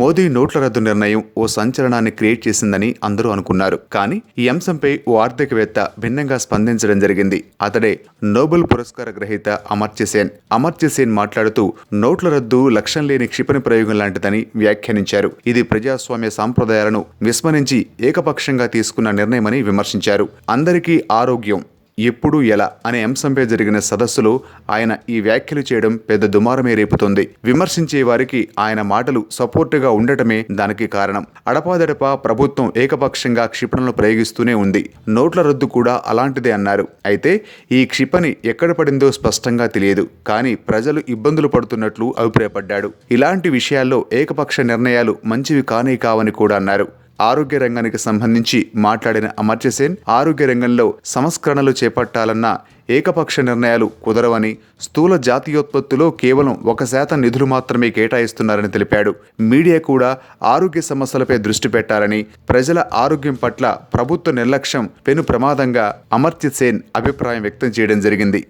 మోదీ నోట్ల రద్దు నిర్ణయం ఓ సంచలనాన్ని క్రియేట్ చేసిందని అందరూ అనుకున్నారు. కానీ ఈ అంశంపై ఓ ఆర్థికవేత్త భిన్నంగా స్పందించడం జరిగింది. అతడే నోబెల్ పురస్కార గ్రహీత అమర్త్య సేన్ అమర్త్య సేన్ మాట్లాడుతూ నోట్ల రద్దు లక్ష్యం లేని క్షిపణి ప్రయోగం లాంటిదని వ్యాఖ్యానించారు. ఇది ప్రజాస్వామ్య సాంప్రదాయాలను విస్మరించి ఏకపక్షంగా తీసుకున్న నిర్ణయమని విమర్శించారు. అందరికీ ఆరోగ్యం. ఎప్పుడు ఎలా అనే అంశంపై జరిగిన సదస్సులో ఆయన ఈ వ్యాఖ్యలు చేయడం పెద్ద దుమారమే రేపుతోంది. విమర్శించే వారికి ఆయన మాటలు సపోర్టుగా ఉండటమే దానికి కారణం. అడపాదడపా ప్రభుత్వం ఏకపక్షంగా క్షిపణలు ప్రయోగిస్తూనే ఉంది. నోట్ల రద్దు కూడా అలాంటిదే అన్నారు. అయితే ఈ క్షిపణి ఎక్కడ పడిందో స్పష్టంగా తెలియదు. కానీ ప్రజలు ఇబ్బందులు పడుతున్నట్లు అభిప్రాయపడ్డాడు. ఇలాంటి విషయాల్లో ఏకపక్ష నిర్ణయాలు మంచివి కానే కావని కూడా అన్నారు. ఆరోగ్య రంగానికి సంబంధించి మాట్లాడిన అమర్త్య సేన్ ఆరోగ్య రంగంలో సంస్కరణలు చేపట్టాలన్న ఏకపక్ష నిర్ణయాలు కుదరవని స్థూల జాతీయోత్పత్తిలో కేవలం ఒక శాతం నిధులు మాత్రమే కేటాయిస్తున్నారని తెలిపాడు. మీడియా కూడా ఆరోగ్య సమస్యలపై దృష్టి పెట్టాలని ప్రజల ఆరోగ్యం పట్ల ప్రభుత్వ నిర్లక్ష్యం పెను ప్రమాదంగా అమర్త్య సేన్ అభిప్రాయం వ్యక్తం చేయడం జరిగింది.